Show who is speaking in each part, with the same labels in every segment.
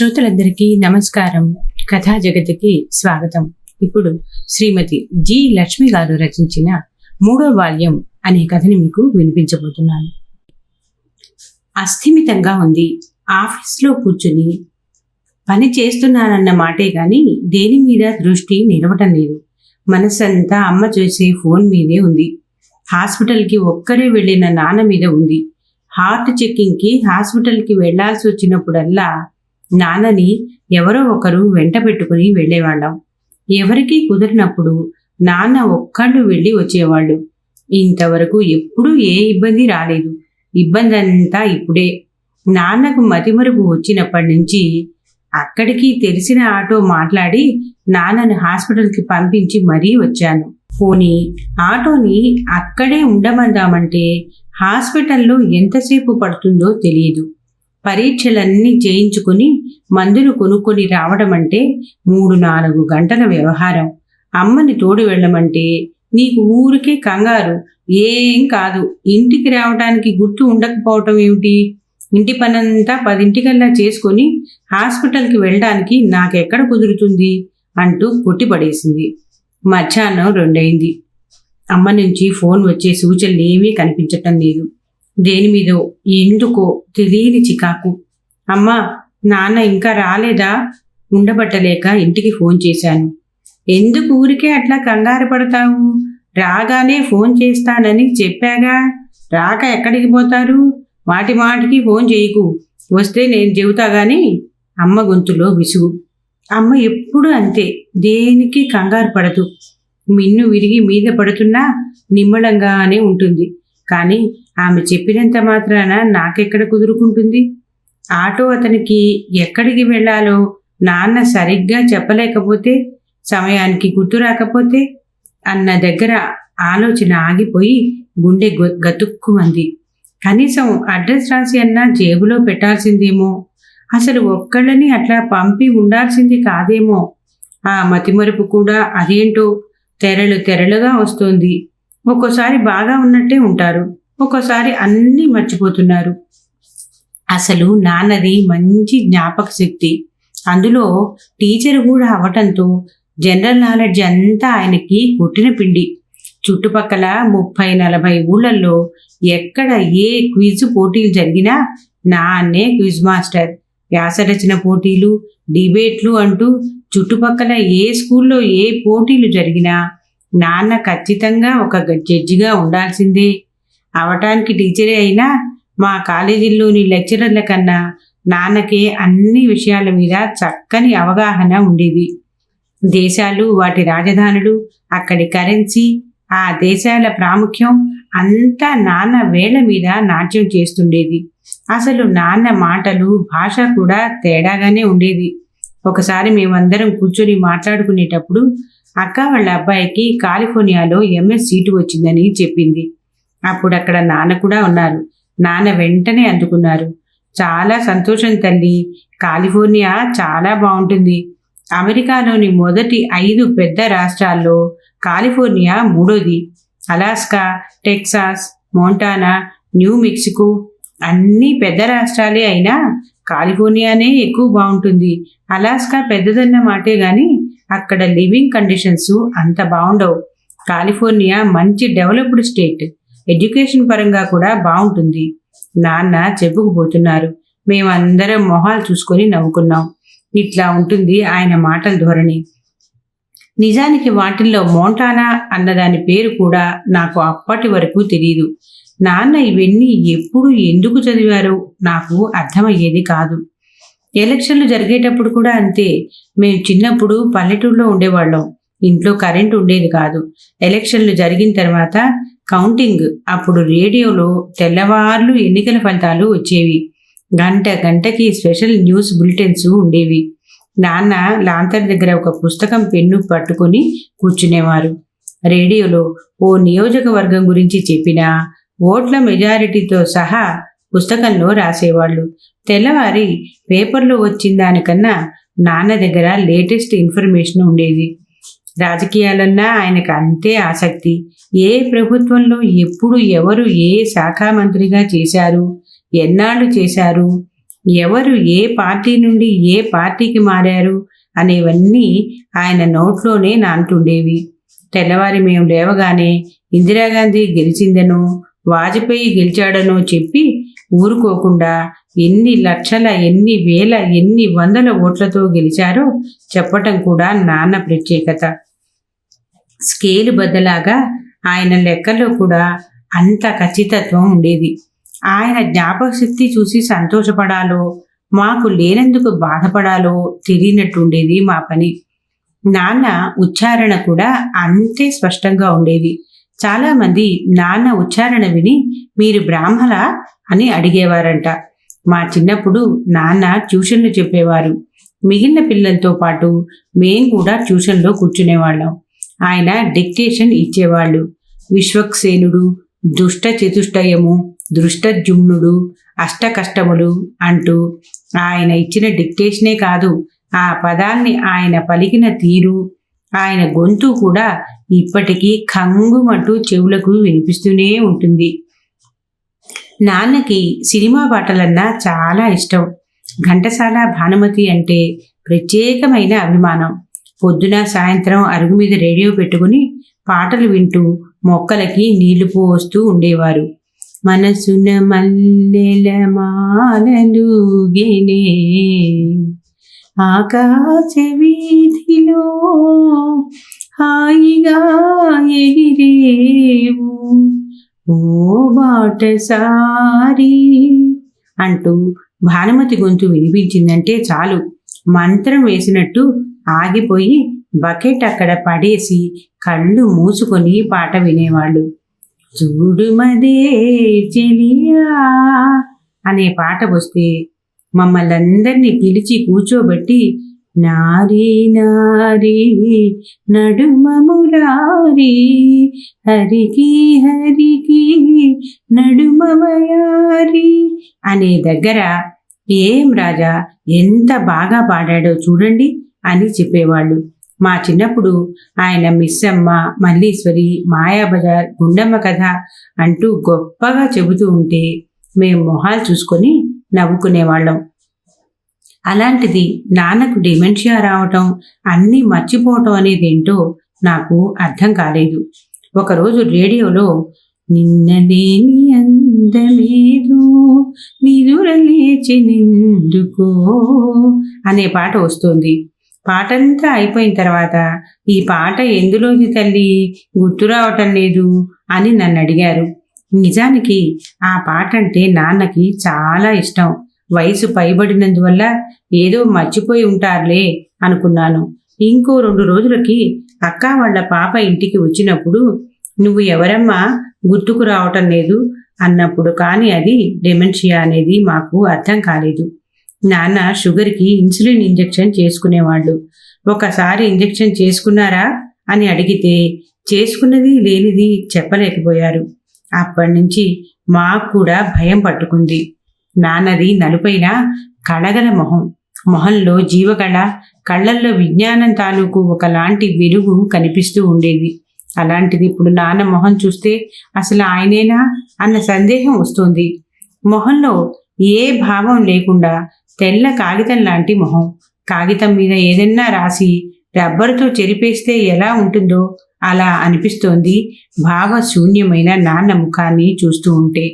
Speaker 1: శ్రోతలందరికీ నమస్కారం. కథా జగతికి స్వాగతం. ఇప్పుడు శ్రీమతి జి. లక్ష్మి గారు రచించిన మూడో బాల్యం అనే కథని మీకు వినిపించబోతున్నాను. అస్థిమితంగా ఉంది. ఆఫీస్లో కూర్చుని పని చేస్తున్నానన్న మాటే కానీ దేని మీద దృష్టి నిలవటం లేదు. మనసంతా అమ్మ చేసే ఫోన్ మీదే ఉంది. హాస్పిటల్కి ఒక్కరే వెళ్ళిన నాన్న మీద ఉంది. హార్ట్ చెకింగ్కి హాస్పిటల్కి వెళ్ళాల్సి వచ్చినప్పుడల్లా నాన్నని ఎవరో ఒకరు వెంట పెట్టుకుని వెళ్ళేవాళ్ళం. ఎవరికీ కుదిరినప్పుడు నాన్న ఒక్కళ్ళు వెళ్ళి వచ్చేవాళ్ళు. ఇంతవరకు ఎప్పుడూ ఏ ఇబ్బంది రాలేదు. ఇబ్బంది అంతా ఇప్పుడే. నాన్నకు మతిమరుపు వచ్చినప్పటి నుంచి అక్కడికి తెలిసిన ఆటో మాట్లాడి నాన్నను హాస్పిటల్కి పంపించి మరీ వచ్చాను. పోనీ ఆటోని అక్కడే ఉండమందామంటే హాస్పిటల్లో ఎంతసేపు పడుతుందో తెలియదు. పరీక్షలన్నీ చేయించుకుని మందులు కొనుక్కొని రావడం అంటే మూడు నాలుగు గంటల వ్యవహారం. అమ్మని తోడు వెళ్ళమంటే నీకు ఊరికే కంగారు. ఏం కాదు ఇంటికి రావడానికి గుర్తు ఉండకపోవటం ఏమిటి? ఇంటి పనంతా పదింటికల్లా చేసుకొని హాస్పిటల్కి వెళ్ళడానికి నాకెక్కడ కుదురుతుంది? అంటూ కొట్టిపడేసింది. మధ్యాహ్నం రెండైంది అమ్మ నుంచి ఫోన్ వచ్చే సూచనలు ఏమీ కనిపించటం లేదు. దేని మీదో ఎందుకో తెలియని చికాకు. అమ్మా నాన్న ఇంకా రాలేదా? ఉండబట్టలేక ఇంటికి ఫోన్ చేశాను. ఎందుకు ఊరికే అట్లా కంగారు పడతావు? రాగానే ఫోన్ చేస్తానని చెప్పాగా. రాక ఎక్కడికి పోతారు? మాటి మాటికి ఫోన్ చేయకు. వస్తే నేను చెబుతా గాని అమ్మ గొంతులో విసుగు. అమ్మ ఎప్పుడు అంతే. దేనికి కంగారు పడదు. మిన్ను విరిగి మీద పడుతున్నా నిమ్మళంగానే ఉంటుంది. కానీ ఆమె చెప్పినంత మాత్రాన నాకెక్కడ కుదురుకుంటుంది? ఆటో అతనికి ఎక్కడికి వెళ్ళాలో నాన్న సరిగ్గా చెప్పలేకపోతే సమయానికి గుర్తు రాకపోతే అన్న దగ్గర ఆలోచన ఆగిపోయి గుండె గతుక్కుమంది. కనీసం అడ్రస్ రాసి అన్నా జేబులో పెట్టాల్సిందేమో? అసలు ఒక్కళ్ళని అట్లా పంపి ఉండాల్సింది కాదేమో? ఆ మతిమరుపు కూడా అదేంటో తెరలు తెరలుగా వస్తోంది. ఒక్కోసారి బాగా ఉన్నట్టే ఉంటారు. ఒక్కోసారి అన్నీ మర్చిపోతున్నారు. అసలు నాన్నది మంచి జ్ఞాపక శక్తి. అందులో టీచర్ కూడా అవటంతో జనరల్ నాలెడ్జ్ అంతా ఆయనకి కొట్టిన పిండి. చుట్టుపక్కల ముప్పై నలభై ఊళ్ళల్లో ఎక్కడ ఏ క్విజ్ పోటీలు జరిగినా నాన్నే క్విజ్ మాస్టర్. వ్యాసరచన పోటీలు డిబేట్లు అంటూ చుట్టుపక్కల ఏ స్కూల్లో ఏ పోటీలు జరిగినా నాన్న ఖచ్చితంగా ఒక జడ్జిగా ఉండాల్సిందే. అవటానికి టీచరే అయినా మా కాలేజీల్లోని లెక్చరర్ల కన్నా నాన్నకే అన్ని విషయాల మీద చక్కని అవగాహన ఉండేది దేశాలు వాటి రాజధానులు అక్కడి కరెన్సీ ఆ దేశాల ప్రాముఖ్యం అంతా నాన్న వేళ్ళ మీద నాట్యం చేస్తుండేది. అసలు నాన్న మాటలు భాష కూడా తేడాగానే ఉండేది. ఒకసారి మేమందరం కూర్చొని మాట్లాడుకునేటప్పుడు అక్క వాళ్ళ అబ్బాయికి కాలిఫోర్నియాలో ఎంఎస్ సీటు వచ్చిందని చెప్పింది. అప్పుడు అక్కడ నాన్న కూడా ఉన్నారు. నాన్న వెంటనే అందుకున్నారు. చాలా సంతోషం తల్లి. కాలిఫోర్నియా చాలా బాగుంటుంది. అమెరికాలోని మొదటి ఐదు పెద్ద రాష్ట్రాల్లో కాలిఫోర్నియా మూడోది. Alaska Texas Montana New Mexico అన్నీ పెద్ద రాష్ట్రాలే అయినా కాలిఫోర్నియానే ఎక్కువ బాగుంటుంది. అలాస్కా పెద్దదన్న మాటే కానీ అక్కడ లివింగ్ కండిషన్స్ అంత బాగుండవు. కాలిఫోర్నియా మంచి డెవలప్డ్ స్టేట్. ఎడ్యుకేషన్ పరంగా కూడా బాగుంటుంది నాన్న చెప్పుకుపోతున్నారు. మేమందరం మొహాలు చూసుకొని నవ్వుకున్నాం. ఇట్లా ఉంటుంది ఆయన మాటల ధోరణి. నిజానికి వాటిల్లో మోంటానా అన్నదాని పేరు కూడా నాకు అప్పటి వరకు తెలియదు నాన్న ఇవన్నీ ఎప్పుడు ఎందుకు చదివారో నాకు అర్థమయ్యేది కాదు. ఎలక్షన్లు జరిగేటప్పుడు కూడా అంతే. మేము చిన్నప్పుడు పల్లెటూరులో ఉండేవాళ్ళం. ఇంట్లో కరెంట్ ఉండేది కాదు. ఎలక్షన్లు జరిగిన తర్వాత కౌంటింగ్ అప్పుడు రేడియోలో తెల్లవార్లు ఎన్నికల ఫలితాలు వచ్చేవి. గంట గంటకి స్పెషల్ న్యూస్ బులెటిన్స్ ఉండేవి. నాన్న లాంతర్ దగ్గర ఒక పుస్తకం పెన్ను పట్టుకొని కూర్చునేవారు. రేడియోలో ఓ నియోజకవర్గం గురించి చెప్పినా ఓట్ల మెజారిటీతో సహా పుస్తకంలో రాసేవాళ్ళు. తెల్లవారి పేపర్లో వచ్చిన దానికన్నా నాన్న దగ్గర లేటెస్ట్ ఇన్ఫర్మేషన్ ఉండేది. రాజకీయాలన్నా ఆయనకు అంతే ఆసక్తి. ఏ ప్రభుత్వంలో ఎప్పుడు ఎవరు ఏ శాఖా మంత్రిగా చేశారు? ఎన్నాళ్ళు చేశారు? ఎవరు ఏ పార్టీ నుండి ఏ పార్టీకి మారారు? అనేవన్నీ ఆయన నోట్లోనే నాంటుండేవి తెల్లవారి మేము లేవగానే ఇందిరాగాంధీ గెలిచిందనో వాజ్పేయి గెలిచాడనో చెప్పి ఊరుకోకుండా ఎన్ని లక్షల ఎన్ని వేల ఎన్ని వందల ఓట్లతో గెలిచారో చెప్పటం కూడా నాన్న ప్రత్యేకత. స్కేలు బద్దలాగా ఆయన లెక్కల్లో కూడా అంత ఖచ్చితత్వం ఉండేది. ఆయన జ్ఞాపక శక్తి చూసి సంతోషపడాలో మాకు లేనందుకు బాధపడాలో తెలియనట్టుండేది మా పని. నాన్న ఉచ్చారణ కూడా అంతే స్పష్టంగా ఉండేది. చాలామంది నాన్న ఉచ్చారణ విని మీరు బ్రాహ్మల? అని అడిగేవారంట. మా చిన్నప్పుడు నాన్న ట్యూషన్లు చెప్పేవారు. మిగిలిన పిల్లలతో పాటు మేం కూడా ట్యూషన్లో కూర్చునేవాళ్ళం. ఆయన డిక్టేషన్ ఇచ్చేవాళ్ళు. విశ్వక్సేనుడు దుష్ట చతుష్టయము దృష్టజుమ్నుడు అష్టకష్టములు అంటూ ఆయన ఇచ్చిన డిక్టేషనే కాదు ఆ పదాల్ని ఆయన పలికిన తీరు ఆయన గొంతు కూడా ఇప్పటికీ కంగుమంటూ చెవులకు వినిపిస్తూనే ఉంటుంది. నాన్నకి సినిమా పాటలన్నా చాలా ఇష్టం. ఘంటసాల భానుమతి అంటే ప్రత్యేకమైన అభిమానం. పొద్దున సాయంత్రం అరుగు మీద రేడియో పెట్టుకుని పాటలు వింటూ మొక్కలకి నీళ్ళు పోస్తూ ఉండేవారు. మనసున మల్లెల మాలలు ఆకాశ వీధిలో హాయిగా ఎగిరేవు. ఓ బాటసారి అంటూ భానుమతి గొంతు వినిపించిందంటే చాలు. మంత్రం వేసినట్టు ఆగిపోయి బకెట్ అక్కడ పడేసి కళ్ళు మూసుకొని పాట వినేవాళ్ళు. చూడుమదే చెలియా అనే పాట వస్తే మమ్మల్ని అందరినీ పిలిచి కూర్చోబెట్టి నారీ నారీ నడుమమురారి హరికి హరికి నడుమవయారి అనే దగ్గర ఏం రాజా ఎంత బాగా పాడాడో చూడండి. అని చెప్పేవాళ్ళు. మా చిన్నప్పుడు ఆయన మిస్సమ్మ మల్లీశ్వరి మాయాబజార్ గుండమ్మ కథ అంటూ గొప్పగా చెబుతూ ఉంటే మేము మొహాలు చూసుకొని నవ్వుకునేవాళ్ళం. అలాంటిది నాన్నకు డిమెన్షియా రావటం అన్నీ మర్చిపోవటం అనేది ఏంటో నాకు అర్థం కాలేదు. ఒకరోజు రేడియోలో నిన్నలేని అందమేదు నిదురలేచి నిందుకో అనే పాట వస్తుంది. పాటంతా అయిపోయిన తర్వాత ఈ పాట ఎందులోది తల్లి? గుర్తు రావటం లేదు అని నన్ను అడిగారు. నిజానికి ఆ పాట అంటే నాన్నకి చాలా ఇష్టం. వయసు పైబడినందువల్ల ఏదో మర్చిపోయి ఉంటారులే అనుకున్నాను. ఇంకో రెండు రోజులకి అక్క వాళ్ళ పాప ఇంటికి వచ్చినప్పుడు నువ్వు ఎవరమ్మా? గుర్తుకు రావటం లేదు అన్నప్పుడు కానీ అది డెమెన్షియా అనేది మాకు అర్థం కాలేదు. నాన్న షుగర్కి ఇన్సులిన్ ఇంజెక్షన్ చేసుకునేవాళ్ళు. ఒకసారి ఇంజెక్షన్ చేసుకున్నారా? అని అడిగితే చేసుకున్నది లేనిది చెప్పలేకపోయారు. అప్పటి నుంచి మాకు కూడా భయం పట్టుకుంది. నాన్నది నలుపైన కళగల మొహం. మొహంలో జీవకళ కళ్ళల్లో విజ్ఞానం తాలూకు ఒకలాంటి వెలుగు కనిపిస్తూ ఉండేది. అలాంటిది ఇప్పుడు నాన్న మొహం చూస్తే అసలు ఆయనేనా? అన్న సందేహం వస్తుంది. మొహంలో ఏ భావం లేకుండా తెల్ల కాగితం లాంటి మొహం. కాగితం మీద ఏదన్నా రాసి రబ్బరుతో చెరిపేస్తే ఎలా ఉంటుందో అలా అనిపిస్తోంది భావశూన్యమైన నాన్న ముఖాన్ని చూస్తూ ఉంటే.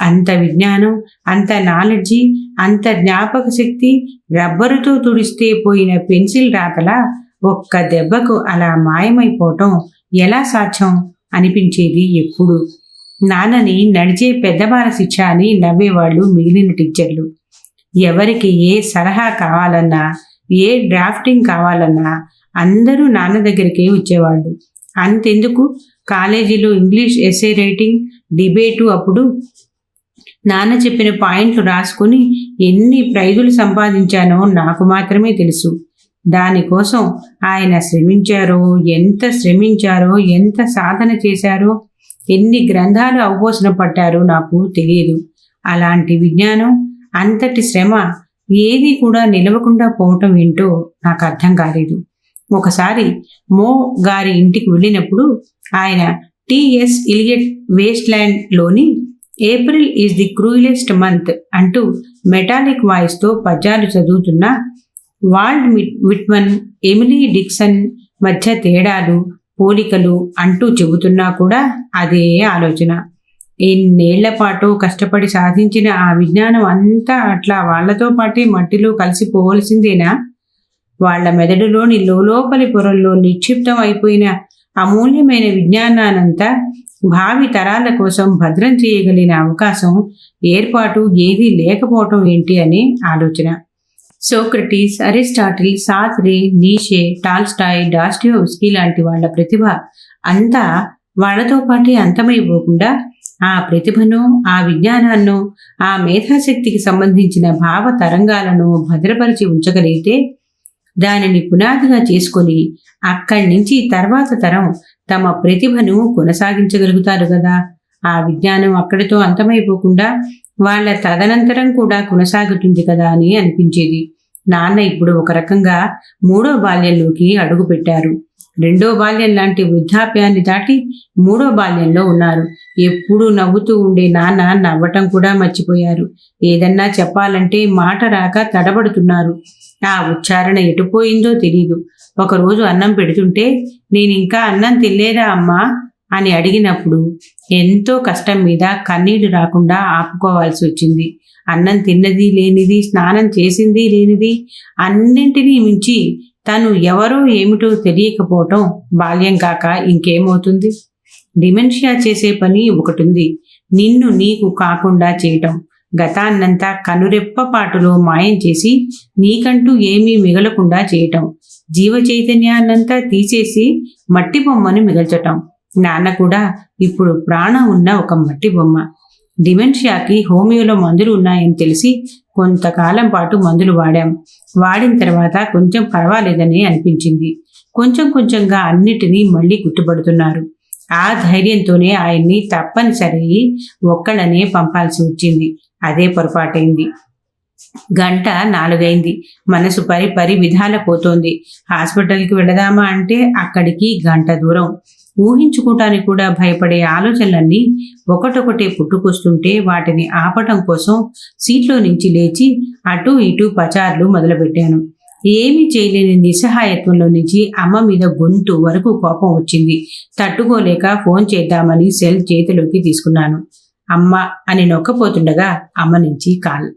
Speaker 1: అంత విజ్ఞానం అంత నాలెడ్జి అంత జ్ఞాపక శక్తి రబ్బరుతో తుడిస్తే పోయిన పెన్సిల్ రాతలా ఒక్క దెబ్బకు అలా మాయమైపోవటం ఎలా సాధ్యం అనిపించేది ఎప్పుడు? నాన్నని నడిచే పెద్దవాళ్ళ శిక్ష అని నవ్వేవాళ్ళు మిగిలిన టీచర్లు ఎవరికి ఏ సలహా కావాలన్నా ఏ డ్రాఫ్టింగ్ కావాలన్నా అందరూ నాన్న దగ్గరికే వచ్చేవాళ్ళు. అంతెందుకు? కాలేజీలో ఇంగ్లీష్ ఎస్ఏ రైటింగ్ డిబేటు అప్పుడు నాన్న చెప్పిన పాయింట్లు రాసుకుని ఎన్ని ప్రైజులు సంపాదించానో నాకు మాత్రమే తెలుసు. దానికోసం ఆయన శ్రమించారో ఎంత శ్రమించారో ఎంత సాధన చేశారో ఎన్ని గ్రంథాలు అవపోసన పట్టారో నాకు తెలియదు. అలాంటి విజ్ఞానం అంతటి శ్రమ ఏది కూడా నిలవకుండా పోవటం ఏంటో నాకు అర్థం కాలేదు. ఒకసారి మో గారి ఇంటికి వెళ్ళినప్పుడు ఆయన TS Eliot waste ల్యాండ్లోని April is the cruellest month అంటూ మెటాలిక్ వాయిస్తో పద్యాలు చదువుతున్న Walt Whit- Whitman Emily Dickinson మధ్య తేడాలు పోలికలు అంటూ చెబుతున్నా కూడా అదే ఆలోచన. ఎన్నేళ్ళ పాటు కష్టపడి సాధించిన ఆ విజ్ఞానం అంతా అట్లా వాళ్ళతో పాటే మట్టిలో కలిసిపోవలసిందేనా వాళ్ళ మెదడులోని లోపలి పొరల్లో నిక్షిప్తం అయిపోయిన అమూల్యమైన విజ్ఞానానంతా భావి తరాల కోసం భద్రం చేయగలిగిన అవకాశం ఏర్పాటు ఏదీ లేకపోవటం ఏంటి అని ఆలోచన. Socrates Aristotle Sartre Nietzsche Tolstoy Dostoevsky లాంటి వాళ్ళ ప్రతిభ అంతా వాళ్ళతో పాటే అంతమైపోకుండా ఆ ప్రతిభను ఆ విజ్ఞానాన్ని ఆ మేధాశక్తికి సంబంధించిన భావ తరంగాలను భద్రపరిచి ఉంచగలిగితే దానిని పునాదిగా చేసుకొని అక్కడి నుంచి తర్వాత తరం తమ ప్రతిభను కొనసాగించగలుగుతారు కదా. ఆ విజ్ఞానం అక్కడితో అంతమైపోకుండా వాళ్ళ తదనంతరం కూడా కొనసాగుతుంది కదా అని అనిపించేది. నాన్న ఇప్పుడు ఒక రకంగా మూడో బాల్యంలోకి అడుగు పెట్టారు రెండో బాల్యం లాంటి వృద్ధాప్యాన్ని దాటి మూడో బాల్యంలో ఉన్నారు. ఎప్పుడూ నవ్వుతూ ఉండే నాన్న నవ్వటం కూడా మర్చిపోయారు. ఏదన్నా చెప్పాలంటే మాట రాక తడబడుతున్నారు. ఆ ఉచ్చారణ ఎటుపోయిందో తెలీదు. ఒకరోజు అన్నం పెడుతుంటే నేను ఇంకా అన్నం తినలేదా అమ్మా? అని అడిగినప్పుడు ఎంతో కష్టం మీద కన్నీళ్ళు రాకుండా ఆపుకోవాల్సి వచ్చింది. అన్నం తిన్నది లేనిది స్నానం చేసింది లేనిది అన్నింటినీ మించి తను ఎవరో ఏమిటో తెలియకపోవటం బాల్యం కాక ఇంకేమవుతుంది? డిమెన్షియా చేసే పని ఒకటుంది. నిన్ను నీకు కాకుండా చేయటం. గతాన్నంతా కనురెప్ప పాటులో మాయం చేసి నీకంటూ ఏమీ మిగలకుండా చేయటం. జీవ చైతన్యాన్నంతా తీసేసి మట్టి బొమ్మను మిగల్చటం. నాన్న కూడా ఇప్పుడు ప్రాణం ఉన్న ఒక మట్టి బొమ్మ. డిమెన్షియాకి హోమియోలో మందులు ఉన్నాయని తెలిసి కొంతకాలం పాటు మందులు వాడాం. వాడిన తర్వాత కొంచెం పర్వాలేదని అనిపించింది. కొంచెం కొంచెంగా అన్నిటినీ మళ్ళీ గుర్తుపడుతున్నారు. ఆ ధైర్యంతోనే ఆయన్ని తప్పనిసరి ఒక్కళ్ళనే పంపాల్సి వచ్చింది. అదే పొరపాటైంది. గంట నాలుగైంది. మనసు పరి పరి విధాల పోతోంది. హాస్పిటల్కి వెళదామా అంటే అక్కడికి గంట దూరం. ఊహించుకోవటానికి కూడా భయపడే ఆలోచనలన్నీ ఒకటొకటే పుట్టుకొస్తుంటే వాటిని ఆపటం కోసం సీట్లో నుంచి లేచి అటు ఇటు పచార్లు మొదలుపెట్టాను. ఏమీ చేయలేని నిస్సహాయత్వంలో నుంచి అమ్మ మీద గొంతు వరకు కోపం వచ్చింది. తట్టుకోలేక ఫోన్ చేద్దామని సెల్ చేతిలోకి తీసుకున్నాను. అమ్మ అని నొక్కపోతుండగా అమ్మ నుంచి కాల్.